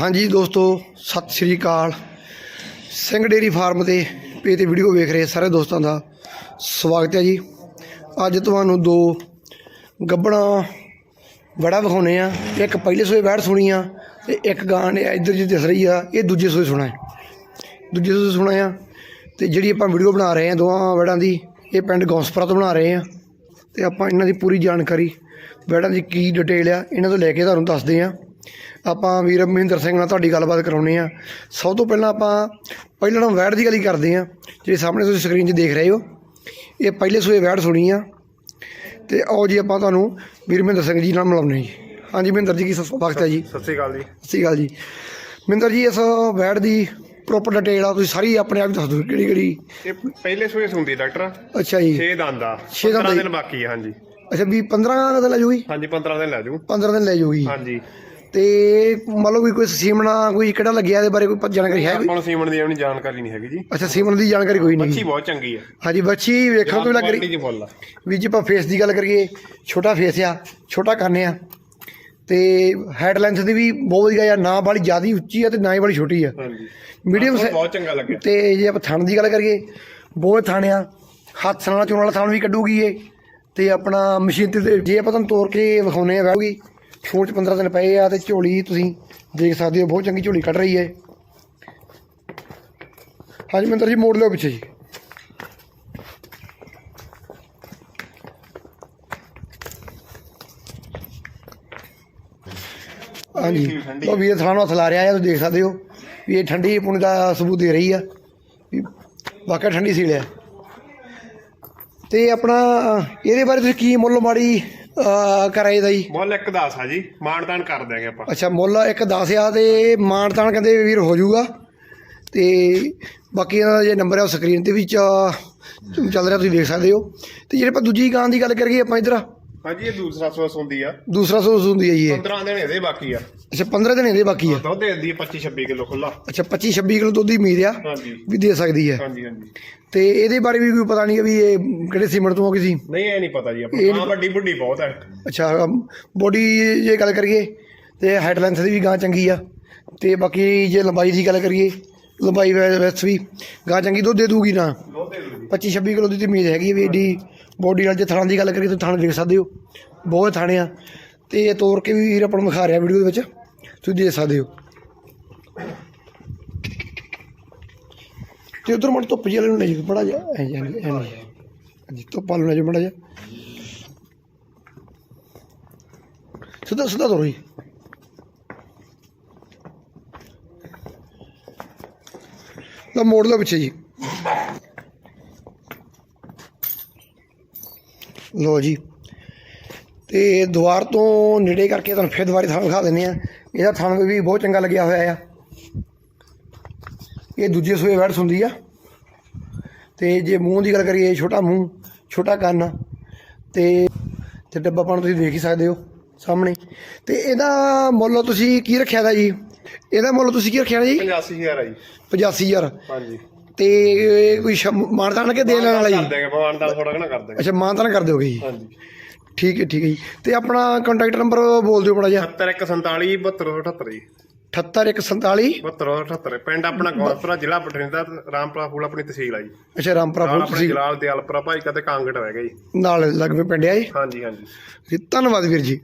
ਹਾਂਜੀ ਦੋਸਤੋ, ਸਤਿ ਸ਼੍ਰੀ ਅਕਾਲ। ਸਿੰਘ ਡੇਰੀ ਫਾਰਮ ਤੇ ਪੇ ਤੇ ਵੀਡੀਓ ਵੇਖ ਰਹੇ ਸਾਰੇ ਦੋਸਤਾਂ ਦਾ ਸਵਾਗਤ ਹੈ ਜੀ। ਅੱਜ ਤੁਹਾਨੂੰ ਦੋ ਗੱਬਣਾ ਵੜਾ ਵਿਖਾਉਨੇ ਆ। ਇੱਕ ਪਹਿਲੇ ਸੋਏ ਵੜ ਸੁਣੀ ਆ ਤੇ ਇੱਕ ਗਾਂ ਨੇ ਇੱਧਰ ਜੀ ਦਿਸ ਰਹੀ ਆ, ਇਹ ਦੂਜੇ ਸੋਏ ਸੁਣਾ ਹੈ। ਦੂਜੇ ਸੋਏ ਸੁਣਾ ਆ ਤੇ ਜਿਹੜੀ ਆਪਾਂ ਵੀਡੀਓ ਬਣਾ ਰਹੇ ਆ ਦੋਵਾਂ ਵੜਾਂ ਦੀ, ਇਹ ਪਿੰਡ ਗੌਂਸਪੁਰਾ ਤੋਂ ਬਣਾ ਰਹੇ ਆ। ਤੇ ਆਪਾਂ ਇਹਨਾਂ ਦੀ ਪੂਰੀ ਜਾਣਕਾਰੀ ਵੜਾਂ ਦੀ ਕੀ ਡਿਟੇਲ ਆ, ਇਹਨਾਂ ਤੋਂ ਲੈ ਕੇ ਤੁਹਾਨੂੰ ਦੱਸਦੇ ਆ। ਆਪਾਂ ਵੀਰ ਮਹਿੰਦਰ ਸਿੰਘ ਨਾਲ ਤੁਹਾਡੀ ਗੱਲਬਾਤ ਕਰਾਉਣੀ ਆ। ਸਭ ਤੋਂ ਪਹਿਲਾਂ ਆਪਾਂ ਪਹਿਲਾਂ ਨਾਲੋਂ ਵੈੜ ਦੀ ਗੱਲ ਹੀ ਕਰਦੇ ਆ। ਜਿਹੜੇ ਸਾਹਮਣੇ ਤੁਸੀਂ ਸਕਰੀਨ 'ਚ ਦੇਖ ਰਹੇ ਹੋ ਇਹ ਪਹਿਲੇ ਸੂਏ ਵੈੜ ਸੁਣੀ ਆ। ਤੇ ਆਓ ਜੀ ਆਪਾਂ ਤੁਹਾਨੂੰ ਵੀਰ ਮਹਿੰਦਰ ਸਿੰਘ ਜੀ ਨਾਲ ਮਿਲਾਉਂਦੇ ਜੀ। ਹਾਂਜੀ ਮਹਿੰਦਰ ਜੀ ਕੀ ਸਵਾਗਤ ਹੈ ਜੀ? ਸਤਿ ਸ਼੍ਰੀ ਅਕਾਲ ਜੀ। ਸਤਿ ਸ਼੍ਰੀ ਅਕਾਲ ਜੀ। ਮਹਿੰਦਰ ਜੀ ਇਸ ਵੈੜ ਦੀ ਪ੍ਰੋਪਰ ਡਿਟੇਲ ਆ ਤੁਸੀਂ ਸਾਰੀ ਆਪਣੇ ਆਪ ਦੱਸ ਦਿਓ ਕਿਹੜੀ ਕਿਹੜੀ। ਇਹ ਪਹਿਲੇ ਸੂਏ ਸੁੰਦੀ ਡਾਕਟਰ। ਅੱਛਾ ਜੀ। 6 ਦੰਦ ਆ। ਛੇ ਦੰਦ 15 ਆ ਦਿਨ ਬਾਕੀ ਆ ਹਾਂਜੀ। ਅੱਛਾ ਵੀ 15 ਦਿਨ ਲੈ ਜੂਗੀ? ਹਾਂਜੀ 15 ਦਿਨ ਲੈ ਜੂ। 15 ਦਿਨ ਲੈ ਜੂਗੀ। ਹਾਂਜੀ। ਤੇ ਮੰਨ ਲਓ ਵੀ ਕੋਈ ਸੀਮਣਾ ਕੋਈ ਕਿਹੜਾ ਲੱਗਿਆ ਇਹਦੇ ਬਾਰੇ ਕੋਈ ਜਾਣਕਾਰੀ ਹੈ ਕੋਈ? ਆਪਾਂ ਨੂੰ ਸੀਮਨ ਦੀ ਆਪਣੀ ਜਾਣਕਾਰੀ ਨਹੀਂ ਹੈਗੀ ਜੀ। ਅੱਛਾ ਸੀਮਨ ਦੀ ਜਾਣਕਾਰੀ ਕੋਈ ਨਹੀਂ ਮੱਛੀ ਬਹੁਤ ਚੰਗੀ ਆ। ਹਾਂਜੀ ਬੱਚੀ ਵੇਖਣ ਤੋਂ ਵੀ ਲੱਗ ਰਹੀ। ਜੀ ਫੁੱਲ ਆ। ਵੀ ਜੇ ਆਪਾਂ ਫੇਸ ਦੀ ਗੱਲ ਕਰੀਏ ਛੋਟਾ ਫੇਸ ਆ ਛੋਟਾ ਕੰਨ ਆ। ਤੇ ਹੈਡ ਲੈਂਥ ਦੀ ਵੀ ਬਹੁਤ ਵਧੀਆ ਆ ਨਾ ਵਾਲੀ ਜ਼ਿਆਦੀ ਉੱਚੀ ਆ ਤੇ ਨਾ ਹੀ ਵਾਲੀ ਛੋਟੀ ਆ। ਹਾਂਜੀ। ਮੀਡੀਅਮ ਆਪਾਂ ਨੂੰ ਬਹੁਤ ਚੰਗਾ ਲੱਗਿਆ। ਤੇ ਜੇ ਆਪਾਂ ਥਣ ਦੀ ਗੱਲ ਕਰੀਏ ਬਹੁਤ ਥਣ ਆ। ਹੱਥ ਨਾਲ ਚੋਣ ਵਾਲਾ ਥਣ ਵੀ ਕੱਢੂਗੀ ਇਹ। ਤੇ ਆਪਣਾ ਮਸ਼ੀਨ ਤੇ ਜੇ ਆਪਾਂ ਤੁਹਾਨੂੰ ਤੋੜ ਕੇ ਵਿਖਾਉਨੇ ਆ ਵੈਊਗੀ ਛੋਟ 'ਚ 15 ਦਿਨ ਪਏ ਆ ਤੇ ਝੋਲੀ ਤੁਸੀਂ ਦੇਖ ਸਕਦੇ ਹੋ, ਬਹੁਤ ਚੰਗੀ ਝੋਲੀ ਕੱਢ ਰਹੀ ਹੈ। ਹਾਂਜੀ ਮੰਦਰ ਜੀ, ਮੋੜ ਲਿਓ ਪਿੱਛੇ ਜੀ। ਹਾਂਜੀ ਉਹ ਵੀਰ ਸਾਨੂੰ ਹੱਥ ਲਾ ਰਿਹਾ ਹੈ ਤੁਸੀਂ ਦੇਖ ਸਕਦੇ ਹੋ ਵੀ ਇਹ ਠੰਡੀ ਪੁਣ ਦਾ ਸਬੂਤ ਦੇ ਰਹੀ ਆ, ਵੀ ਵਾਕਿਆ ਠੰਡੀ ਸੀਲ ਆ। ਤੇ ਆਪਣਾ, ਇਹਦੇ ਬਾਰੇ ਤੁਸੀਂ ਕੀ ਮੁੱਲ ਮਾੜੀ ਅਹ, ਕਰਾਏ ਦਾ ਜੀ। ਮੁੱਲ ਇੱਕ ਦੱਸ ਆ ਜੀ ਮਾਨਦਾਨ ਕਰ ਦਿਆਂਗੇ ਆਪਾਂ। ਅੱਛਾ ਮੁੱਲ ਇੱਕ 10 ਆ ਤੇ ਮਾਨਤਾਨ ਕਹਿੰਦੇ ਵੀਰ ਹੋ ਜਾਊਗਾ ਤੇ ਬਾਕੀ ਇਹਨਾਂ ਦਾ ਜੇ ਨੰਬਰ ਹੈ ਉਹ ਸਕਰੀਨ ਤੇ ਵੀ ਚ- ਚੱਲ ਰਿਹਾ ਤੁਸੀਂ ਦੇਖ ਸਕਦੇ ਹੋ। ਤੇ ਜਿਹੜੇ ਆਪਾਂ ਦੂਜੀ ਗਾਂ ਦੀ ਗੱਲ ਕਰੀਏ ਆਪਾਂ ਇਧਰ। ਹਾਂਜੀ ਇਹ ਦੂਸਰਾ ਸੂਆ ਸੁੰਦੀ ਆ। ਦੂਸਰਾ ਸੋਸ ਹੁੰਦੀ ਹੈ ਜੀ ਇਹ। 15 ਦਿਨ ਇਹਦੇ ਬਾਕੀ ਆ। ਅੱਛਾ 15 ਦਿਨ ਇਹਦੇ ਬਾਕੀ ਆ। ਦੁੱਧ ਦਿੰਦੀ 25 26 ਕਿਲੋ ਖੁੱਲਾ ਅੱਛਾ 25 26 ਕਿਲੋ ਦੁੱਧ ਦੀ ਉਮੀਦ ਆ ਹਾਂਜੀ। ਵੀ ਦੇ ਸਕਦੀ ਹੈ ਹਾਂਜੀ ਹਾਂਜੀ। ਤੇ ਇਹਦੇ ਬਾਰੇ ਵੀ ਕੋਈ ਪਤਾ ਨਹੀਂ ਵੀ ਇਹ ਕਿਹੜੇ ਸੀਮਟ ਤੋਂ ਆ ਕਿਸੇ ਨਹੀਂ ਇਹ ਨਹੀਂ ਪਤਾ ਜੀ ਆਪਾਂ ਹਾਂ ਵੱਡੀ ਬੁੱਢੀ ਬਹੁਤ ਹੈ ਅੱਛਾ ਬੋਡੀ ਜੇ ਗੱਲ ਕਰੀਏ ਤੇ ਹਾਈਟ ਲੈਂਥ ਦੀ ਵੀ ਗਾਂ ਚੰਗੀ ਆ। ਤੇ ਬਾਕੀ ਜੇ ਲੰਬਾਈ ਦੀ ਗੱਲ ਕਰੀਏ ਲੰਬਾਈ ਵੈਸ ਵੀ ਗਾਂ ਚੰਗੀ ਦੁੱਧ ਦੇ ਦੂਗੀ ਨਾ। ਦੁੱਧ ਦੇ ਦੂਗੀ। 25 26 ਕਿਲੋ ਦੀ ਤੇ ਉਮੀਦ ਹੈਗੀ ਵੀ ਏਡੀ ਬੋਡੀ ਨਾਲ ਜੇ ਥਾਣ ਦੀ ਗੱਲ ਕਰੀਏ ਤਾਂ ਥਾਣ ਦੇਖ ਸਕਦੇ ਹੋ। ਬਹੁਤ ਥਾਣੇ ਆ। ਤੇ ਇਹ ਤੋੜ ਕੇ ਵੀ ਵੀਰ ਆਪਾਂ ਨੂੰ ਵਿਖਾ ਰਿਹਾ ਵੀਡੀਓ ਦੇ ਵਿੱਚ। ਤੁਸੀਂ ਦੇਖ ਸਕਦੇ ਹੋ। ਤੇ ਉਧਰ ਮੜ ਧੁੱਪ ਜਿਹੇ ਨੂੰ ਲੈ ਜੀ ਬੜਾ ਜਾ ਐ ਜਾਂ ਐ ਜੀ ਧੁੱਪ ਵਾਲ ਨੂੰ ਲੈ ਜੀ ਬੜਾ ਜਾ ਸਿੱਧਾ ਸਿੱਧਾ ਤੋਰੋ ਜੀ। ਤਾਂ ਮੋੜ ਲਓ ਪਿੱਛੇ ਜੀ। ਲੋ ਜੀ। ਤੇ ਦੁਆਰ ਤੋਂ ਨੇੜੇ ਕਰਕੇ ਤੁਹਾਨੂੰ ਫਿਰ ਦੁਬਾਰੇ ਥਾਂ ਦਿਖਾ ਦਿੰਦੇ ਆ ਇਹਦਾ ਥਾਂ ਵੀ ਬਹੁਤ ਚੰਗਾ ਲੱਗਿਆ ਹੋਇਆ ਆ। ਇਹ ਦੂਜੇ ਸੂਏ ਵੈੜਸ ਹੁੰਦੀ ਆ। ਤੇ ਜੇ ਮੂੰਹ ਦੀ ਗੱਲ ਕਰੀਏ ਛੋਟਾ ਮੂੰਹ, ਛੋਟਾ ਕੰਨ ਤੇ ਤੇ ਡੱਬਾ ਪਾਣ ਤੁਸੀਂ ਦੇਖ ਹੀ ਸਕਦੇ ਹੋ ਸਾਹਮਣੇ। ਤੇ ਇਹਦਾ ਮੁੱਲ ਤੁਸੀਂ ਕੀ ਰੱਖਿਆ ਦਾ ਜੀ? ਇਹਦਾ ਮੁੱਲ ਤੁਸੀਂ ਕੀ ਰੱਖਿਆ ਜੀ? 85000 ਆ ਜੀ। 85000 ਹਾਂਜੀ। ਤੇ ਕੋਈ ਮਾਨਤਾਨ ਕੇ ਦੇ ਲੈਣ ਵਾਲਾ ਕਰ ਜੀ ਦੇਗੇ ਮਾਨਦਾਨ ਥੋੜਾ ਘਣਾ ਕਰ ਦੇਗੇ ਅੱਛਾ ਮਾਨਤਾਨ ਕਰ ਦਿਓਗੇ ਜੀ? ਹਾਂਜੀ। ਠੀਕ ਹੈ ਠੀਕ ਹੈ ਜੀ। ਤੇ ਆਪਣਾ ਕੰਟੈਕਟ ਨੰਬਰ ਬੋਲ ਦਿਓ ਬੜਾ ਜਿਹਾ। 7147 7278 ਜੀ। 78147 7278 ਪਿੰਡ ਆਪਣਾ ਗੌਰਪੁਰਾ ਜ਼ਿਲ੍ਹਾ ਬਠਿੰਡਾ ਤੇ ਰਾਮਪੁਰਾ ਫੂਲ ਆਪਣੀ ਤਹਿਸੀਲ ਆ ਜੀ। ਅੱਛਾ ਰਾਮਪੁਰਾ ਨਾਲ ਫੂਲ ਆਪਣੇ ਤੁਸੀਂ ਜਲਾਲ ਦਿਆਲਪੁਰਾ ਭਾਈ ਕਦੇ ਕਾਂਗੜ ਹੈਗਾ ਜੀ। ਨਾਲ ਲੱਗਵੇਂ ਪਿੰਡ ਆ ਜੀ ਹਾਂਜੀ ਹਾਂਜੀ। ਜੀ ਧੰਨਵਾਦ ਵੀਰ ਜੀ।